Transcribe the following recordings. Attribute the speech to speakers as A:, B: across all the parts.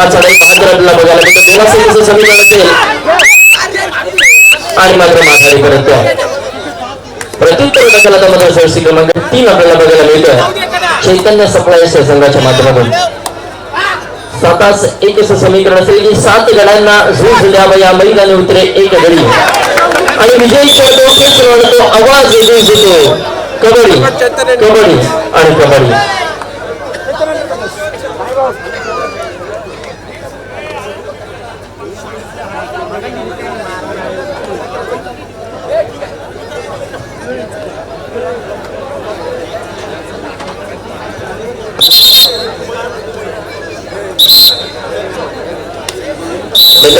A: हा चढाई मात्र बघायला मिळतो देवासेवेचं समीकरण असेल. आणि मात्र माघारी परत प्रत्युत्तर टक्क्याला मात्र षष्टी क्रमांक तीन आपल्याला बघायला मिळतोय. चैतन्य सप्लाय संघाच्या माध्यमातून. सातास एक असं समीकरण असेल की सात गडांना झूज द्यावं या मैदानी उतरे एक गडी. आणि विजयी खेळतो खेळ आवाज वेगळी देतो कबड्डी. कबड्डी आणि कबड्डी.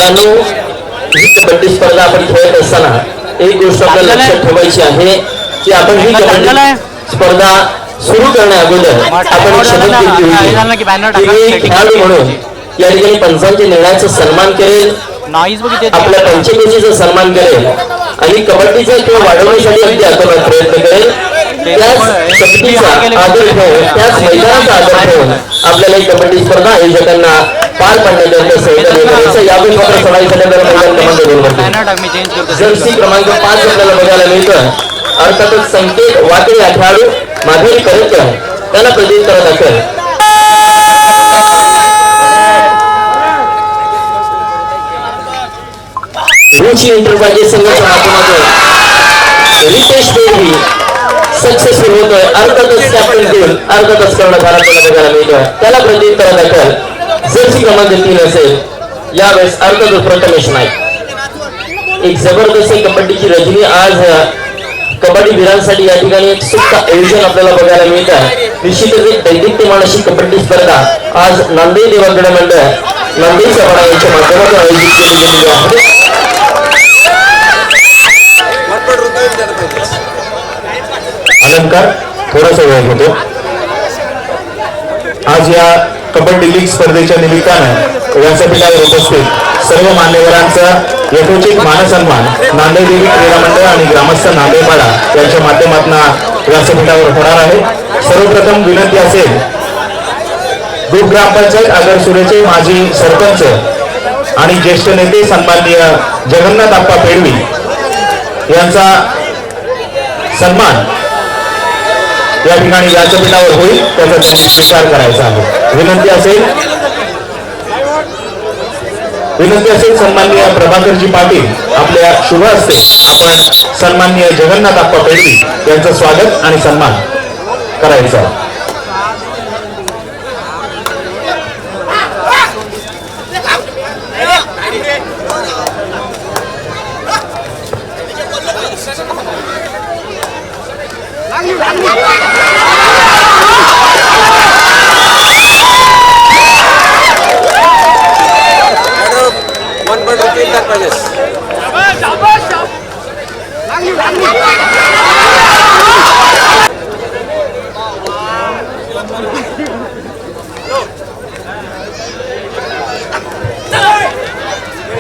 A: मित्रांनो ही कबड्डी स्पर्धा आपण खेळत असताना एक गोष्ट आपल्याला लक्षात ठेवायची आहे की आपण ही कबड्डी स्पर्धा सुरू करण्या अगोदर आपण शपथ घेतली खेळाडू म्हणून या ठिकाणी पंचांच्या निर्णयाचा सन्मान करेल. आपल्या पंचकेशीचा सन्मान करेल. आणि कबड्डीचा खेळ वाढवण्यासाठी अगदी आतोनात प्रयत्न करेल. त्याच शक्तीचा आदर ठेवून त्याच मैदानाचा आदर ठेवून आपल्याला ही कबड्डी स्पर्धा आयोजकांना पार पाडण्याच्या सहकार्य करायचं यावेळी मात्र सवाई झाल्यानंतर मैदान क्रमांक दोन वरती
B: बॅनर टाक मी चेंज करतो.
A: जर्सी क्रमांक पाच आपल्याला बघायला मिळतं अर्थातच संकेत वाकडे खेळाडू माघारी आहे. त्याला प्रत्युत्तर दाखल. रुची एंटरप्राइजेस संघाच्या माध्यमातून. रितेश देवी. सक्सेसफुल होतोय कॅप्टन अर्थातच कर्णधार आपल्याला बघायला मिळतोय त्याला प्रत्युत्तर दाखल जर्सी क्रमांक तीन असेल यावेळेस अर्थातच प्रथमेश नाईक एक जबरदस्त कबड्डीची रजनी आज कबड्डी वीरांसाठी या ठिकाणी एक सुप्त आयोजन आपल्याला बघायला मिळत आहे निश्चितच एक दैदिप्यमान अशी कबड्डी स्पर्धा आज नांदेड देवागड मंडळ नांदेड सभा यांच्या माध्यमातून आयोजित केली गेलेली आहे
C: अलंकार थोडासा वेळ घेतो. आज या कबड्डी लीग स्पर्धेच्या निमित्तानं व्यासपीठावर उपस्थित सर्व मान्यवरांचा यथोचित मानसन्मान नांदेड देवी क्रीडा मंडळ आणि ग्रामस्थ नांदेपाडा यांच्या माध्यमातून व्यासपीठावर होणार आहे. सर्वप्रथम विनंती असेल ग्रुप ग्रामपंचायत आगर सुरेचे माजी सरपंच आणि ज्येष्ठ नेते सन्माननीय जगन्नाथ आप्पा पेडवी यांचा सन्मान या ठिकाणी व्यासपीठावर होईल त्याचा विचार करायचा आहे. विनंती असेल विनंती असेल सन्माननीय प्रभाकरजी पाटील आपल्या शुभ असते आपण सन्माननीय जगन्नाथ आप्पा पेडवी यांचं स्वागत आणि सन्मान करायचा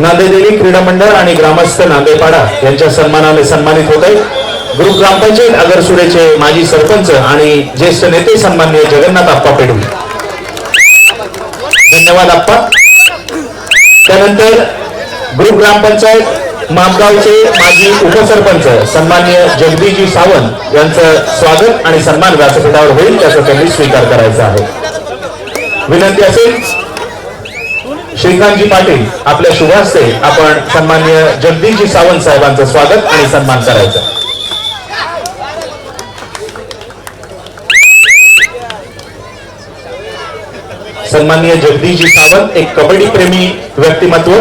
C: नांदेदेवी क्रीडा मंडळ आणि ग्रामस्थ नांदेपाडा यांच्या सन्मानाने सन्मानित होत आहे ग्रुप ग्रामपंचायत अगरसुरेचे माजी सरपंच आणि ज्येष्ठ नेते सन्मान्य जगन्नाथ आप्पा पेडवी धन्यवाद आप्पा. त्यानंतर ग्रुप ग्रामपंचायत मामगावचे माजी उपसरपंच सन्मान्य जगदीजी सावंत यांचं स्वागत आणि सन्मान व्यासपीठावर होईल त्याचा त्यांनी स्वीकार करायचा आहे. विनंती असेल श्रीकांतजी पाटील आपल्या शुभ हस्ते आपण सन्मान्य जगदीशजी सावंत साहेबांचं स्वागत आणि सन्मान करायचा. सन्मान्य जगदीशजी सावंत एक कबड्डी प्रेमी व्यक्तिमत्व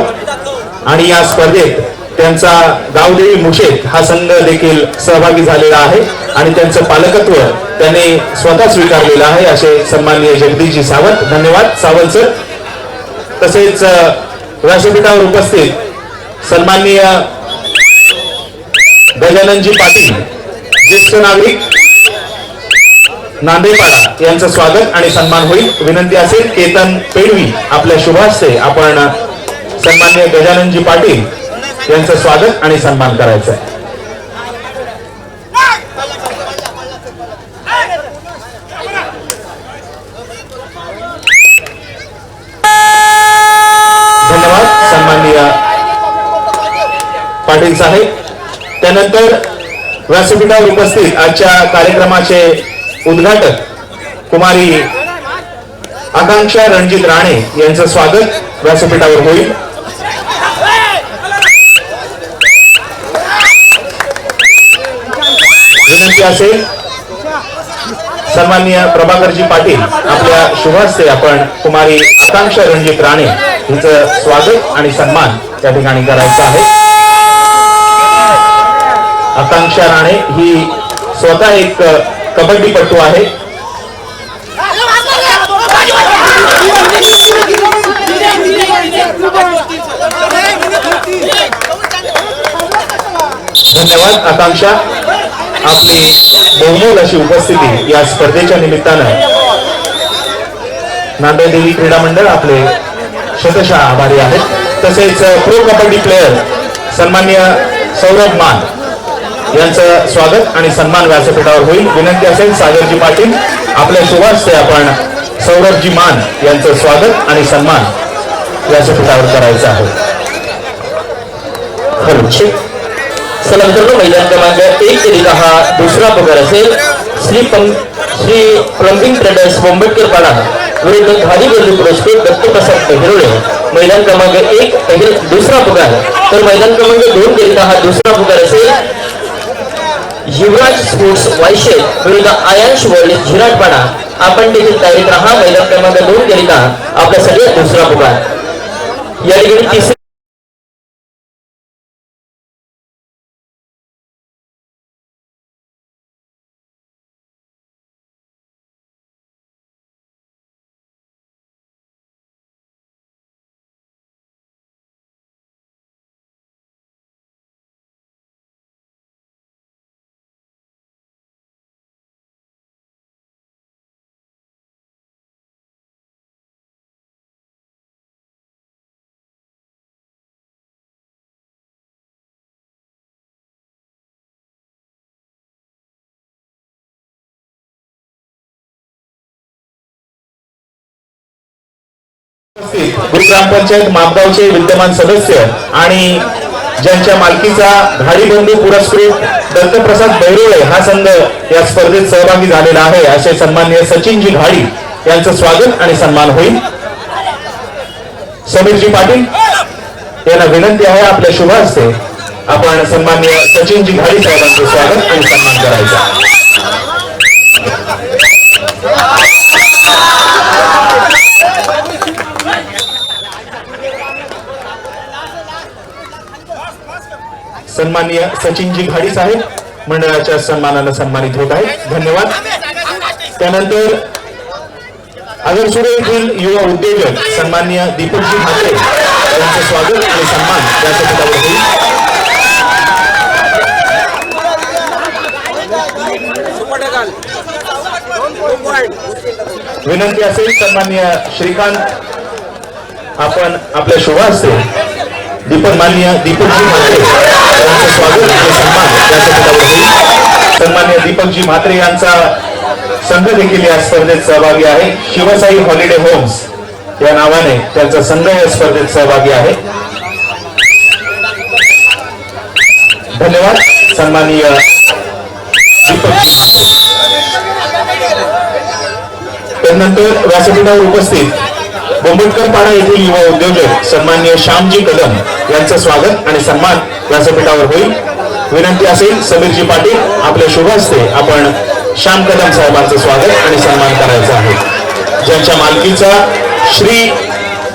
C: आणि या स्पर्धेत त्यांचा गावदेवी मुशेत हा संघ देखील सहभागी झालेला आहे आणि त्यांचं पालकत्व त्याने स्वतः स्वीकारलेलं आहे असे सन्मान्य जगदीशजी सावंत. धन्यवाद सावंत सर. तसेच अ, व्यासपीठावर उपस्थित सन्माननीय गजाननजी पाटील ज्येष्ठ नागरिक नांदेपाडा यांचं स्वागत आणि सन्मान होईल. विनंती असेल केतन पेडवी आपल्या शुभाशे आपण सन्माननीय गजाननजी पाटील यांचं स्वागत आणि सन्मान करायचं आहे धन्यवाद सन्माननीय पाटील साहेब त्यानंतर व्यासपीठावर उपस्थित आजच्या कार्यक्रमाचे उद्घाटक कुमारी आकांक्षा रणजित राणे यांचं स्वागत व्यासपीठावर होईल. विनंती असेल सन्माननीय प्रभाकरजी पाटील आपल्या शुभास्ते आपण कुमारी आकांक्षा रणजित राणे हिचं स्वागत आणि सन्मान त्या ठिकाणी करायचा आहे. आकांक्षा राणे ही स्वतः एक कबड्डीपटू आहे. धन्यवाद आकांक्षा. आपली बहुमोल अशी उपस्थिती या स्पर्धेच्या निमित्तानं नांदेड देवी क्रीडा मंडळ आपले शतशः आभारी आहेत. तसेच प्रो कबड्डी प्लेयर सन्मान्य सौरभ मान यांचं स्वागत आणि सन्मान व्यासपीठावर होईल. विनंती असेल सागरजी पाटील आपल्या शुभास्ते आपण सौरभजी मान यांचं स्वागत आणि सन्मान व्यासपीठावर करायचं आहे.
A: चला मित्रांनो मैदान क्रमांक एक ते हा दुसरा पगार असेल. श्री श्री प्लंबिंग ट्रेडर्स बोंबटकर पाडा विरुद्ध खादी बंधू पुरस्कृत दत्तप्रसाद पहिरोळे. मैदान क्रमांक एक दुसरा पगार. तर मैदान क्रमांक दोन ते हा दुसरा पगार असेल. युवराज स्पोर्ट्स वायशे विरुद्ध आयांश वर्ल्ड झिराटपाडा आपण देखील तयारीत राहा. मैदान क्रमांक दोन करिता आपल्यासाठी दुसरा पुकार. या ठिकाणी तिसरा
C: ग्रामपंचायत मापगावचे विद्यमान सदस्य आणि ज्यांच्या मालकीचा धाडी बंधू पुरस्कृत दत्तप्रसाद बैरोळे हा संघ या स्पर्धेत सहभागी झालेला आहे. असे सन्माननीय सचिनजी घाडी यांचं स्वागत आणि सन्मान होईल. समीरजी पाटील यांना विनंती आहे आपल्या शुभ हस्ते आपण सन्माननीय सचिनजी घाडी साहेबांचं स्वागत आणि सन्मान करायचा सन्माननीय सचिनजी घाडी साहेब मंडळाच्या सन्मानानं सन्मानित होत आहेत. धन्यवाद. त्यानंतर आगरसुरे येथील युवा उद्योजक सन्माननीय दीपकजी म्हात्रे यांचं स्वागत आणि सन्मान व्यासपीठावर होईल. विनंती असेल सन्माननीय श्रीकांत आपण आपल्या शुभ हस्ते दीपक माननीय दीपकजी म्हात्रे. यांचं स्वागत आणि सन्मान व्यासपीठावर होईल सन्मान्य दीपकजी म्हात्रे यांचा संघ देखील या स्पर्धेत सहभागी आहे. शिवसाई हॉलिडे होम्स या नावाने त्यांचा संघ या स्पर्धेत सहभागी आहे. धन्यवाद सन्माननीय दीपकजी त्यानंतर व्यासपीठावर उपस्थित बोंबटकरपाडा येथील युवा उद्योजक सन्मान्य श्यामजी कदम यांचं स्वागत आणि सन्मान व्यासपीठावर होईल. विनंती असेल समीरजी पाटील आपल्या शुभ हस्ते आपण श्याम कदम साहेबांचं स्वागत आणि सन्मान करायचा आहे. ज्यांच्या मालकीचा श्री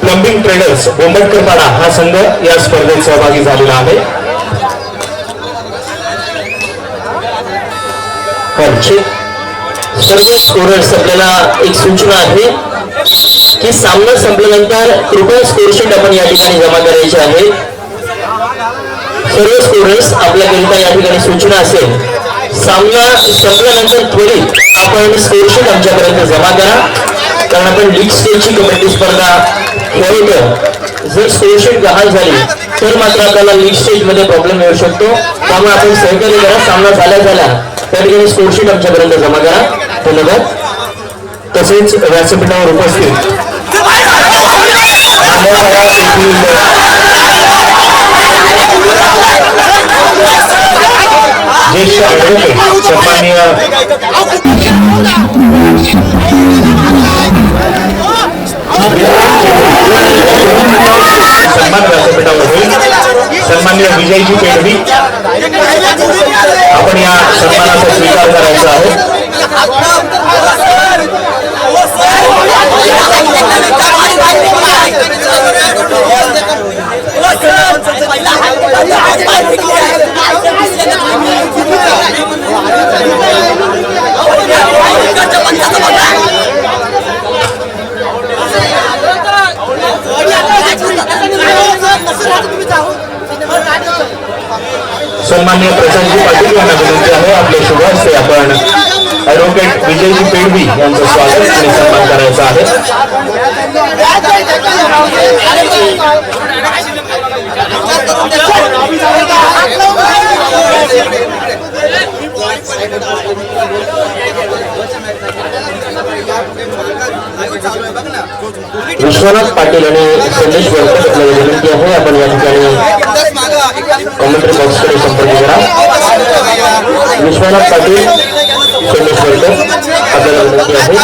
C: प्लंबिंग ट्रेडर्स बोंबटकरपाडा हा संघ या स्पर्धेत सहभागी झालेला आहे.
A: सर्व स्कोरर्स आपल्याला एक सूचना आहे की सामना संपल्यानंतर कृपया स्कोरशीट आपण या ठिकाणी जमा करायची आहे सर्व स्कोरर्स आपल्याकरिता या ठिकाणी सूचना असेल. सामना संपल्यानंतर त्वरित आपण स्कोरशीट आमच्यापर्यंत जमा करा. कारण आपण लीग स्टेजची कबड्डी स्पर्धा खेळतो. जर स्कोरशीट गहाळ झाली तर मात्र आपल्याला लीग स्टेजमध्ये प्रॉब्लेम येऊ शकतो. त्यामुळे आपण सहकार्य करा. सामना झाल्या झाला त्या ठिकाणी स्कोरशीट आमच्यापर्यंत जमा करा. धन्यवाद.
C: तसेच व्यासपीठावर उपस्थित ज्येष्ठ ॲडव्होकेट सन्माननीय सन्मान व्यासपीठावर होईल सन्माननीय विजयजी पेडवी आपण या सन्मानाचा स्वीकार करायचा आहे सन्मान्य प्रशांतजी पाटील यांना विनंती आहे आपले शुभ हस्ते आपण ॲडव्होकेट विजयजी पेडवी यांचं स्वागत आणि सन्मान करायचा आहे. विश्वनाथ पाटील आणि संदेश वरकर आपल्याला विनंती आहे. आपण या ठिकाणी कॉमेंट्री बॉक्सकडे संपर्क करा. विश्वनाथ पाटील संदेश वरकर आपल्याला विनंती आहे.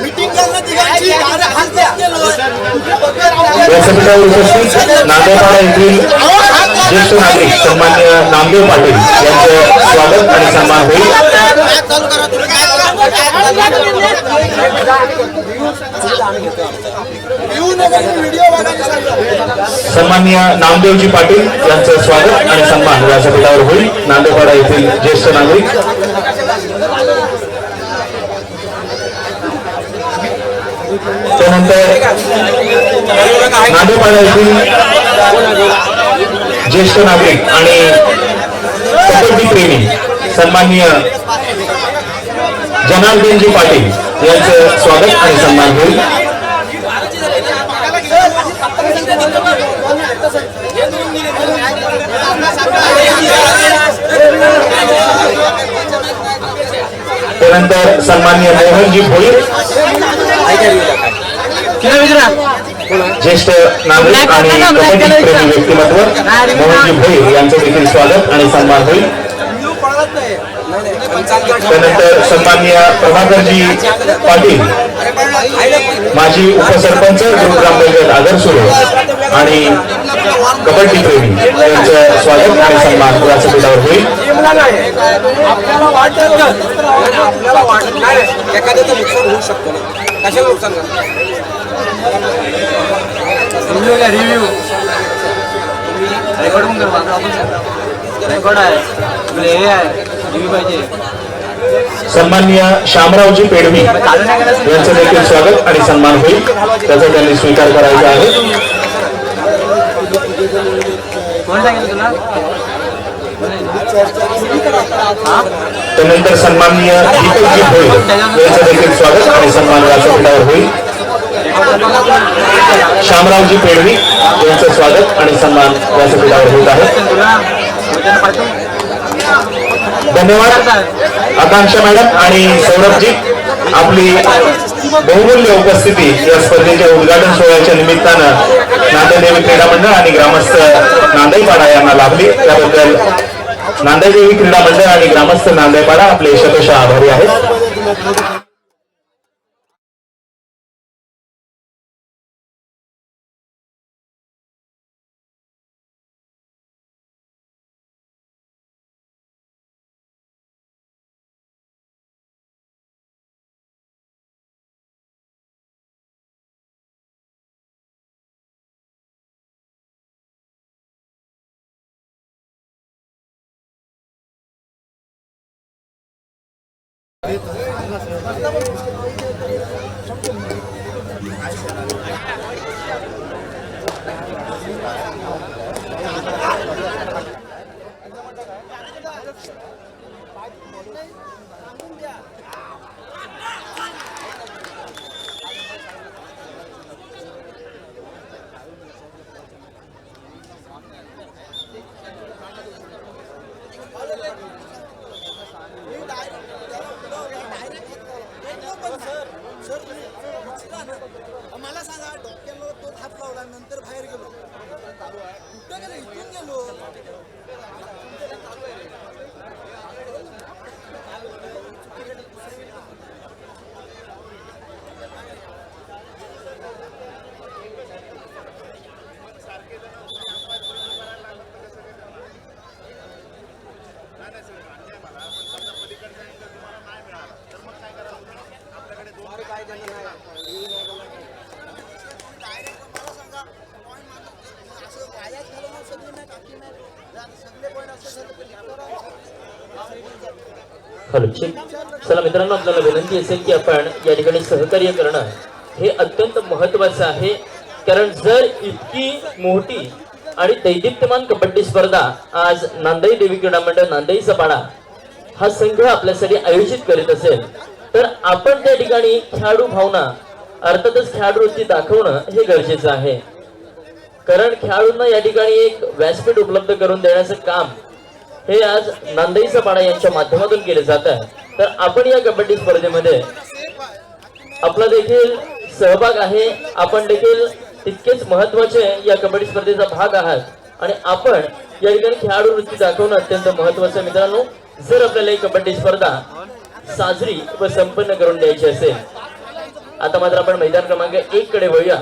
D: मीटिंग करणं तिघांची
C: व्यासपीठावर उपस्थित नांदेडपाडा येथील ज्येष्ठ नागरिक सन्मान्य नामदेव पाटील यांचं स्वागत आणि सन्मान होईल
D: व्हिडिओ बघायला सांगा
C: सन्मान्य नामदेवजी पाटील यांचं स्वागत आणि सन्मान व्यासपीठावर होईल. नांदेपाडा येथील ज्येष्ठ नागरिक. त्यानंतर नांदेडपाडा येथील ज्येष्ठ नागरिक आणि कबड्डी प्रेमी सन्माननीय जनार्दनजी पाटील यांचं स्वागत आणि सन्मान होईल. त्यानंतर सन्माननीय मोहनजी भोईर ज्येष्ठ नागरिक आणि प्रेमी व्यक्तिमत्व मोहनजी भोईर यांचं देखील स्वागत आणि सन्मान होईल. त्यानंतर सन्माननीय प्रभाकरजी पाटील माजी उपसरपंच ग्रुप ग्रामपंचायत आदरसुरे आणि कबड्डी प्रेमी यांचं स्वागत आणि सन्मान व्यासपीठावर होईल.
D: आपल्याला वाटत का? आपल्याला वाटत नाही. एखाद्याचं नुकसान होऊ शकतो ना. कशाला नुकसान करणार
B: रिव्ह्यू रेकॉर्ड पण करू आता आपण रेकॉर्ड आहे. तुला हे आहे. रिव्ह्यू पाहिजे.
C: सन्माननीय शामरावजी पेडवी यांचं देखील स्वागत आणि सन्मान होईल. त्याचा त्यांनी स्वीकार करायचा आहे.
B: कोण सांगितलं तुला?
C: त्यानंतर सन्माननीय दीपकजी भोईर यांचं देखील स्वागत आणि सन्मान व्यासपीठावर होईल. शामरावजी पेडवी यांचं स्वागत आणि सन्मान व्यासपीठावर होत आहे. धन्यवाद. आकांक्षा मॅडम आणि सौरभजी आपली बहुमूल्य उपस्थिती या स्पर्धेच्या उद्घाटन सोहळ्याच्या निमित्तानं नांदेदेवी क्रीडा मंडळ आणि ग्रामस्थ नांदेपाडा यांना लाभली. त्याबद्दल नांदेदेवी क्रीडा मंडळ आणि ग्रामस्थ नांदेपाडा आपले शतशः आभारी आहेत.
A: Yeah. हॅलो चला मित्रांनो आपल्याला विनंती असेल की आपण या ठिकाणी सहकार्य करणं हे अत्यंत महत्वाचं आहे. कारण जर इतकी मोठी आणि दैदिप्यमान कबड्डी स्पर्धा आज नांदाई देवी क्रीडा मंडळ नांदाईचा पाडा हा संघ आपल्यासाठी आयोजित करीत असेल तर आपण त्या ठिकाणी खेळाडू भावना अर्थातच खेळाडू वृत्ती दाखवणं हे गरजेचं आहे. कारण खेळाडूंना या ठिकाणी एक व्यासपीठ उपलब्ध करून देण्याचं काम हे आज नांदईचा सपाडा यांच्या माध्यमातून केले जात आहे. तर आपण या कबड्डी स्पर्धेमध्ये आपला देखील सहभाग आहे. आपण देखील तितकेच महत्त्वाचे या कबड्डी स्पर्धेचा भाग आहात. आणि आपण या ठिकाणी खेळाडू वृत्ती दाखवणं अत्यंत महत्वाचं आहे मित्रांनो. जर आपल्याला ही कबड्डी स्पर्धा साजरी व संपन्न करून द्यायची असेल आता मात्र आपण मैदान क्रमांक एक कडे वळूया.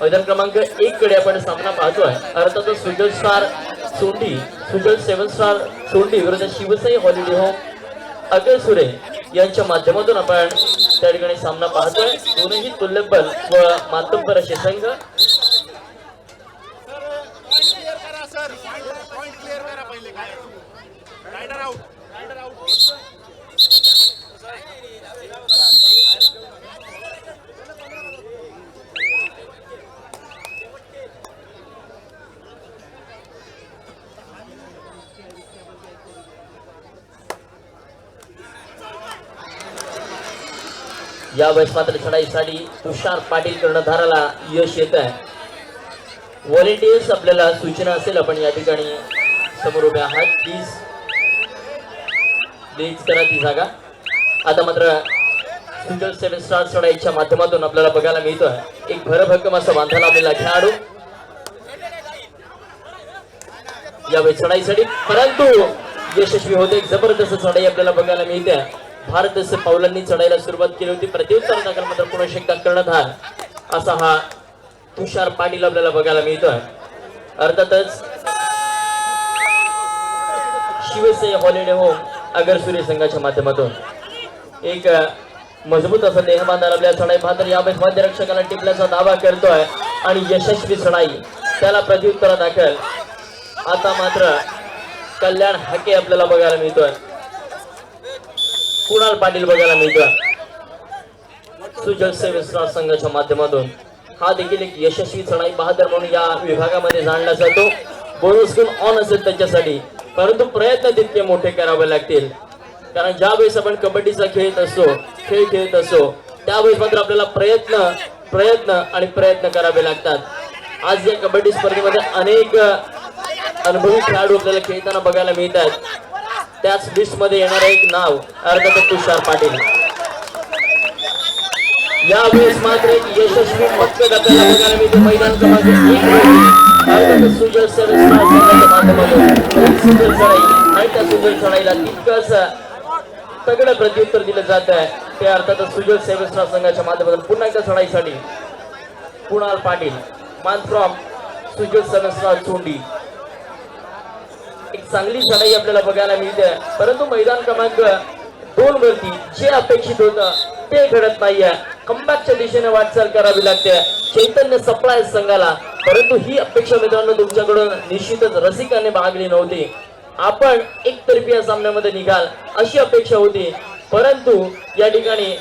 A: मैदान क्रमांक एक कडे आपण सामना पाहतोय अर्थातच Sujal star Sondi Sujal seven star Sondi विरुद्ध शिवसाई हॉलिडे होम अकल सुरे यांच्या माध्यमातून आपण त्या ठिकाणी सामना पाहतोय. दोनही तुल्यबल व मातब्बर असे संघ. या वेळेस मात्र चढाईसाठी तुषार पाटील कर्णधाराला यश येत आहे. व्हॉलेंटियर्स आपल्याला सूचना असेल आपण या ठिकाणी समोर उभे आहात. प्लीज प्लीज करा ती जागा. आता मात्र सुंदर सेवन स्टार चढाईच्या माध्यमातून आपल्याला बघायला मिळतोय. एक भरभक्कम असा बांधा लावलेला खेळाडू. यावेळी चढाईसाठी परंतु यशस्वी होते. एक जबरदस्त चढाई आपल्याला बघायला मिळते. भारत असे पावलांनी चढायला सुरुवात केली होती प्रत्युत्तर दाखल मात्र पुन्हा एकदा कर्णधार असा हा तुषार पाटील आपल्याला बघायला मिळतोय. अर्थातच शिवसेना हॉलिडे होम अगर सूर्य संघाच्या माध्यमातून. एक मजबूत असा देहबांधा आपल्या चढाई मात्र यावेळेस मध्यरक्षकाला टिपल्याचा दावा करतोय आणि यशस्वी चढाई त्याला प्रत्युत्तर दाखल. आता मात्र कल्याण हाके आपल्याला बघायला मिळतोय. कुणाल पाटील बघायला मिळतोय सुजल सेवेश्वर संघाच्या माध्यमातून. हा देखील एक यशस्वी चढाई बहादर म्हणून या विभागामध्ये जाणला जातो. बोनस गुण ऑन असेल त्याच्यासाठी. परंतु प्रयत्न तितके मोठे करावे लागतील. कारण ज्या वेळेस आपण कबड्डीचा खेळत असतो खेळ खेळत असतो त्यावेळेस मात्र आपल्याला प्रयत्न प्रयत्न आणि प्रयत्न करावे लागतात. आज या कबड्डी स्पर्धेमध्ये अनेक अनुभवी खेळाडू आपल्याला खेळताना बघायला मिळत आहेत त्याच लिस्टमध्ये मध्ये येणार एक नाव अर्थात तुषार पाटील. यावेळेस मात्र एक यशस्वी पथक आपल्याला बघायला मिळते. मैदान क्रमांक एक वरती. सुजल आणि त्या सुंदर चढाईला तितकंच तगडं प्रत्युत्तर दिलं जात आहे. ते अर्थातच सुजल सेवेसना संघाच्या माध्यमातून पुन्हा एकदा चढाईसाठी कुणाल पाटील मान फ्रॉम सुजल सेवेसना चोंडी चांगली चढाई आपल्याला बघायला मिळते. परंतु मैदान क्रमांक दोन वरती जे अपेक्षित होतं ते घडत नाहीये. कमबॅकच्या दिशेने वाटचाल करावी लागते. चैतन्य सप्लाय संघाला. परंतु ही अपेक्षा मित्रांनो तुमच्याकडून निश्चितच रसिकाने भागली नव्हती. आपण एकतर्फी या सामन्यामध्ये निघाल अशी अपेक्षा होती. परंतु या ठिकाणी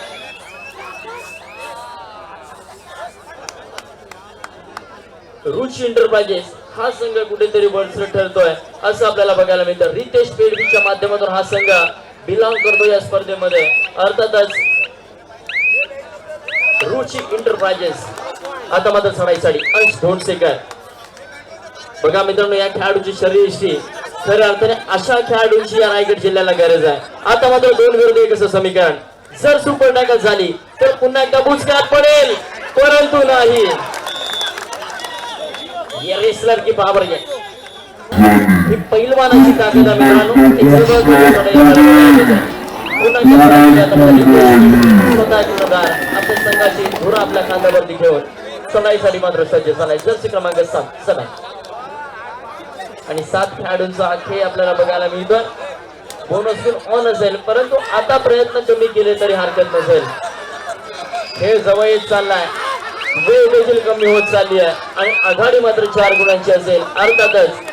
A: रुच एंटरप्राइजेस हा संघ कुठेतरी बळसर ठरतोय असं आपल्याला बघायला मिळतं. रितेश पेडवीच्या माध्यमातून हा संघ बिलॉंग करतो या स्पर्धेमध्ये. अर्थातच रुची इंटरप्राइजेस आता मात्र चढाईसाठी अंश धोंडसेकर. बघा मित्रांनो या खेळाडूची शरीरशी खऱ्या अर्थाने अशा खेळाडूंची या रायगड जिल्ह्याला गरज आहे. आता मात्र दोन विरुद्ध एक असं समीकरण. जर सुपर टाकत झाली तर पुन्हा एकदा बुचकात पडेल. परंतु नाही. या रेसलर की पावर है ही पैलवानाची ताकद आहे आपल्या संघाची धुरा आपल्या खांद्यावरती घेऊन. सलाईसाठी मात्र सज्ज सलाई जर्सी क्रमांक सात सलाई आणि सात खेळाडूंचा हा खेळ आपल्याला बघायला मिळतो बोनस ऑन असेल. परंतु आता प्रयत्न कमी केले तरी हरकत नसेल. खेळ जवळ येत चाललाय. वेळ देखील कमी होत चालली आहे. आणि आघाडी मात्र चार गुणांची असेल. अर्थातच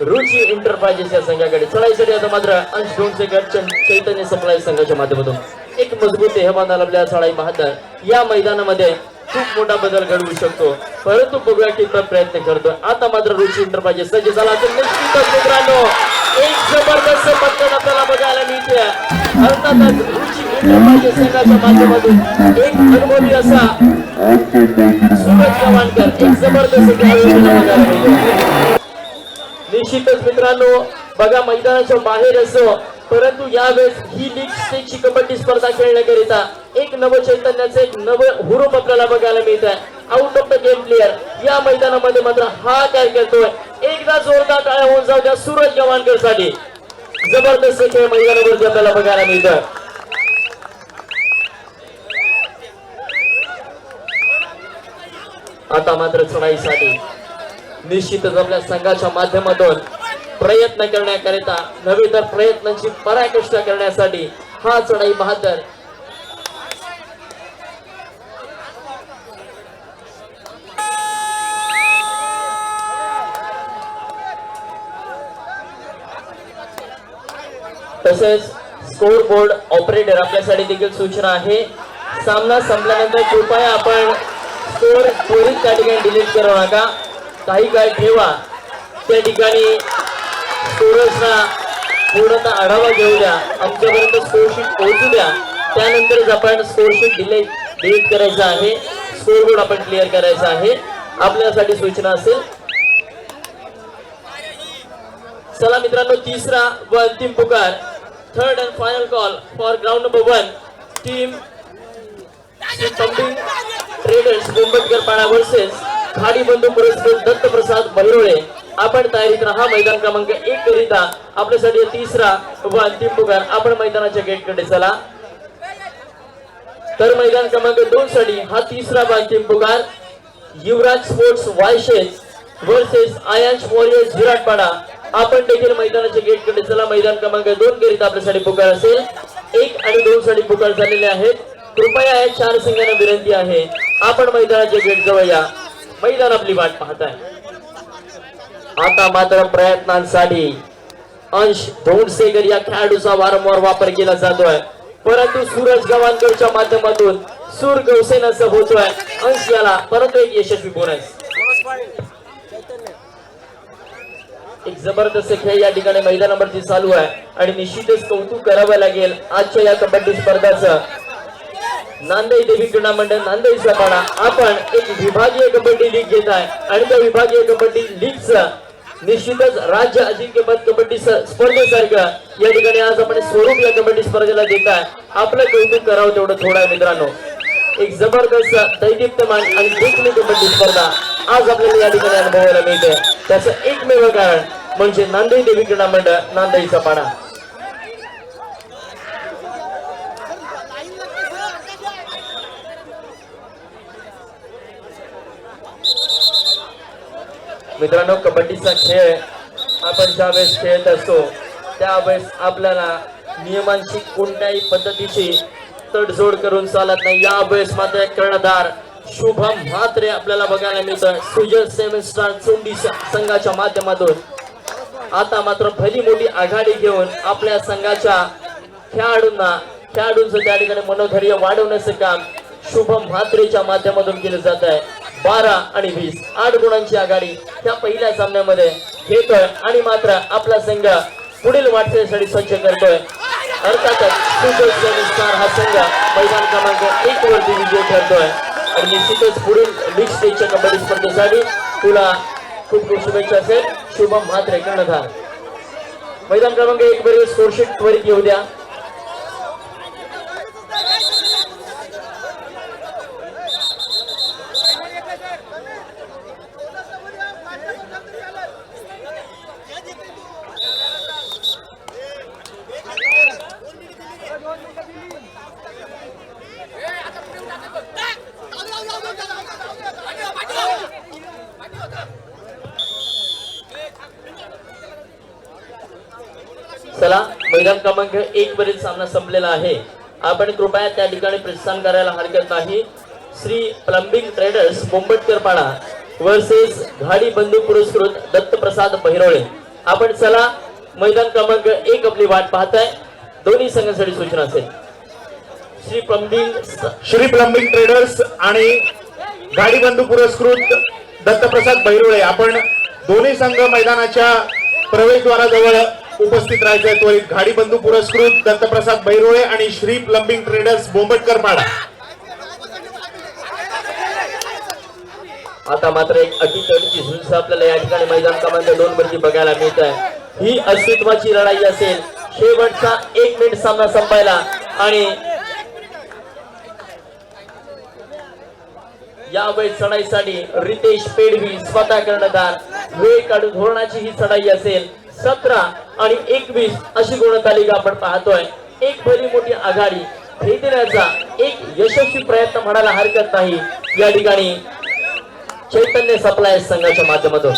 A: रुची इंटरप्राइजेस या संघाकडे. चढाईसाठी आता मात्र अंश डोंगसेकर चैतन्य सप्लाय संघाच्या माध्यमातून. एक मजबूत देहबांधा लाभल्या चढाई बहादर या मैदानामध्ये खूप मोठा बदल घडवू शकतो. परंतु बघूया कितपत प्रयत्न करतो आता मात्र रुची पाहिजे. सज्ज झाला तर निश्चितच मित्रांनो. एक जबरदस्त पत्कन आपल्याला बघायला मिळते अर्थातच रुची पाहिजे संघाच्या माध्यमातून. एक अनुभवी असा. सूरज गव्हाणकर एक जबरदस्त निश्चितच मित्रांनो बघा मैदानाच्या बाहेर असो. परंतु यावेळेस ही लीग स्टेजची कबड्डी स्पर्धा खेळण्याकरिता एक नव चैतन्याचं एक नव हुरूप आपल्याला बघायला मिळत आहे out of the game player या मैदानामध्ये मात्र हा काय करतोय एकदा जोरदार टाळ्या होऊन जाऊ द्या सूरज गव्हाणकरसाठी जबरदस्त खेळ मैदानावरती आपल्याला बघायला मिळतं आता मात्र चढाईसाठी निश्चितच आपल्या संघाच्या माध्यमातून प्रयत्न करण्याकरिता नव्हे तर प्रयत्नांची पराकाष्ठा करण्यासाठी हा चढाई बहादर. तसेच स्कोर बोर्ड ऑपरेटर आपल्यासाठी देखील सूचना आहे. सामना संपल्यानंतर कृपया आपण स्कोर त्वरित त्या ठिकाणी डिलीट करू नका. काही काळ ठेवा. त्या ठिकाणी स्कोरर्सना पूर्णतः आढावा घेऊ द्या. आमच्यापर्यंत स्कोरशीट पोहोचू द्या. त्यानंतरच आपण स्कोरशीट डिले डिलीट करायचं आहे. स्कोरबोर्ड आपण क्लिअर करायचा आहे. आपल्यासाठी सूचना असेल. चला मित्रांनो तिसरा व अंतिम पुकार. Third and final call for ground number one team traders Mumbaikar Pada versus Khadi बंधू पुरस्कृत दत्तप्रसाद प्रसाद आपण तयारीत राहा मैदान क्रमांक एक करिता आपल्यासाठी तिसरा व अंतिम पुकार आपण मैदानाच्या गेटकडे चला. तर मैदान क्रमांक दोन साठी हा तिसरा व अंतिम पुकार युवराज स्पोर्ट्स वायशेस वर्सेस आयांश वॉरियर्स विराटपाडा. आपण देखील मैदानाच्या गेटकडे चला. मैदान क्रमांक दोन करिता आपल्यासाठी पुकार असेल. एक आणि दोन साठी पुकार झालेले आहेत. कृपया या चार संघांना विनंती आहे. आपण मैदानाच्या गेट जवळ या. मैदान आपली वाट पाहत आहे. आता मात्र प्रयत्नांसाठी अंश धोंडसेकर या खेळाडूचा वारंवार वापर केला जातोय. परंतु सूरज गव्हाणकरच्या माध्यमातून सूर गवसेनाचं होतोय. अंश याला परंतु एक यशस्वी बोनस एक जबरदस्त खेळ या ठिकाणी मैदानावरती चालू आहे. आणि निश्चितच कौतुक करावं लागेल आजच्या या कबड्डी स्पर्धाचं. नांदेड देवी क्रीडा मंडळ नांदेड सपाडा आपण एक विभागीय कबड्डी लीग घेत आहे. आणि त्या विभागीय कबड्डी लीगचं निश्चितच राज्य अजिंक्यपद कबड्डी स्पर्धेसारखं या ठिकाणी आज आपण स्वरूप या कबड्डी स्पर्धेला देत आहे. आपलं कौतुक करावं तेवढं थोडा मित्रांनो. एक जबरदस्त दैदिप्तमान आणि देखणी कबड्डी स्पर्धा आज आपल्याला या ठिकाणी अनुभवायला मिळते. त्याचं एकमेव कारण म्हणजे नांदेड देवी क्रीडा मंडळ नांदेड सपाडा. मित्रांनो कबड्डीचा खेळ आपण ज्यावेळेस खेळत असतो त्यावेळेस आपल्याला नियमांची कोणत्याही पद्धतीची तडजोड करून चालत नाही. यावेळेस मात्र कर्णधार शुभम म्हात्रे आपल्याला बघायला मिळतं. सुजय सेव्हन स्टार चोंडी संघाच्या माध्यमातून. आता मात्र भली मोठी आघाडी घेऊन आपल्या संघाच्या खेळाडूंना खेळाडूंचं त्या ठिकाणी मनोधैर्य वाढवण्याचं काम शुभम म्हात्रेच्या माध्यमातून केलं जात आहे. बारा आणि वीस. आठ गुणांची आघाडी त्या पहिल्या सामन्यामध्ये घेतोय. आणि मात्र आपला संघ पुढील वाटचालीसाठी सज्ज करतोय. अर्थातच स्टार हा संघ मैदान क्रमांक एक वरती विजय ठरतोय. आणि निश्चितच पुढील लीग स्टेजच्या कबड्डी स्पर्धेसाठी तुला खूप खूप शुभेच्छा असेल. शुभम म्हात्रे कर्णधार. मैदान क्रमांक एक वरील स्कोरशीट त्वरित येऊ द्या. पहिला मैदान क्रमांक एक वरील सामना संपलेला आहे. आपण कृपया त्या ठिकाणी प्रस्थान करायला हरकत नाही. Shri plumbing traders Mumbatkarpada versus Ghadi बंधू पुरस्कृत दत्तप्रसाद बहिरोळे. आपण चला मैदान क्रमांक एक आपली वाट पाहताय. दोन्ही संघांसाठी सूचना असेल. Shri plumbing
C: Shri plumbing traders आणि गाडी बंधू पुरस्कृत दत्तप्रसाद बहिरोळे. आपण दोन्ही संघ मैदानाच्या प्रवेशद्वाराजवळ उपस्थित राहायचे त्वरित घाडी बंधू पुरस्कृत दत्तप्रसाद बैरोळे आणि श्री प्लंबिंग ट्रेडर्स बोंबटकर पाडा
A: आता मात्र एक अटीतटीची झुंज आपल्याला या ठिकाणी मैदान क्रमांक दोन वरती बघायला मिळत आहे ही अस्तित्वाची लढाई असेल. शेवटचा एक मिनिट सामना संपायला आणि या चढाईसाठी रितेश पेडवी स्वतः कर्णधार. वेळ काढून धोरणाची ही चढाई असेल. सतरा आणि एकवीस अशी गुणतालिका आपण पाहतोय. एक भली मोठी आघाडी. खेळण्याचा एक यशस्वी प्रयत्न म्हणायला हरकत नाही. या ठिकाणी चैतन्य सप्लाय संघाच्या माध्यमातून.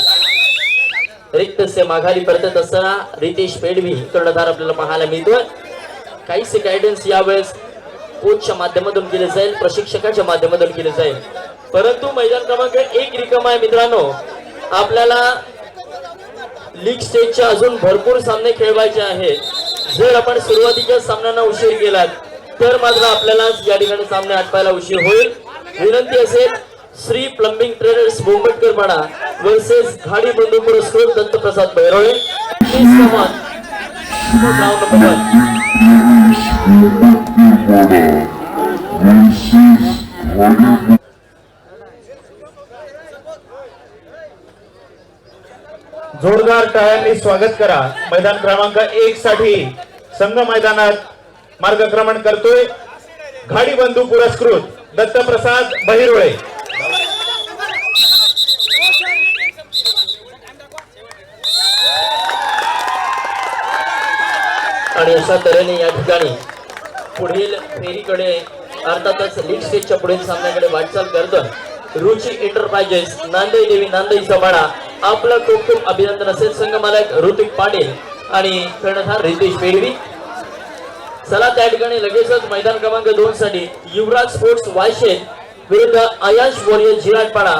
A: रिक्त से माघारी परतत असताना रितेश पेडवी कर्णधार आपल्याला पाहायला मिळतोय. काहीसे गायडन्स यावेळेस कोचच्या माध्यमातून केले जाईल. प्रशिक्षकाच्या माध्यमातून केले जाईल. परंतु मैदान क्रमांक एक रिकम आहे मित्रांनो. आपल्याला लीग स्टेजचे अजून भरपूर सामने खेळवायचे आहेत. जर आपण सुरुवातीच्या सामन्यांना उशीर केलात तर मात्र आपल्याला या ठिकाणी सामने आटपायला उशीर होईल. विनंती असेल श्री प्लंबिंग ट्रेडर्स बोंबटकर पाडा वर्सेस घाडी बंधू पुरस्कृत दत्तप्रसाद बैरोळे. Please come
C: टाळ्यांनी स्वागत करा. मैदान क्रमांक एक साठी संघ मैदानात मार्गक्रमण करतोय. घाडी बंधू पुरस्कृत दत्तप्रसाद बहिरोळे.
A: आणि अशा तऱ्हेने या ठिकाणी पुढील फेरीकडे अर्थातच लीग स्टेजच्या पुढील सामन्याकडे वाटचाल करतोय. रुची एंटरप्राइजेस नांदे देवी नांदेड सबाडा आपलं खूप खूप अभिनंदन असेल संगमालक ऋतिक पाटील आणि कर्णधार रितेश पेडवी. चला त्या ठिकाणी लगेचच मैदान क्रमांक दोन साठी युवराज स्पोर्ट्स वायशेत विरुद्ध अयाश वॉरियर जिराटपाडा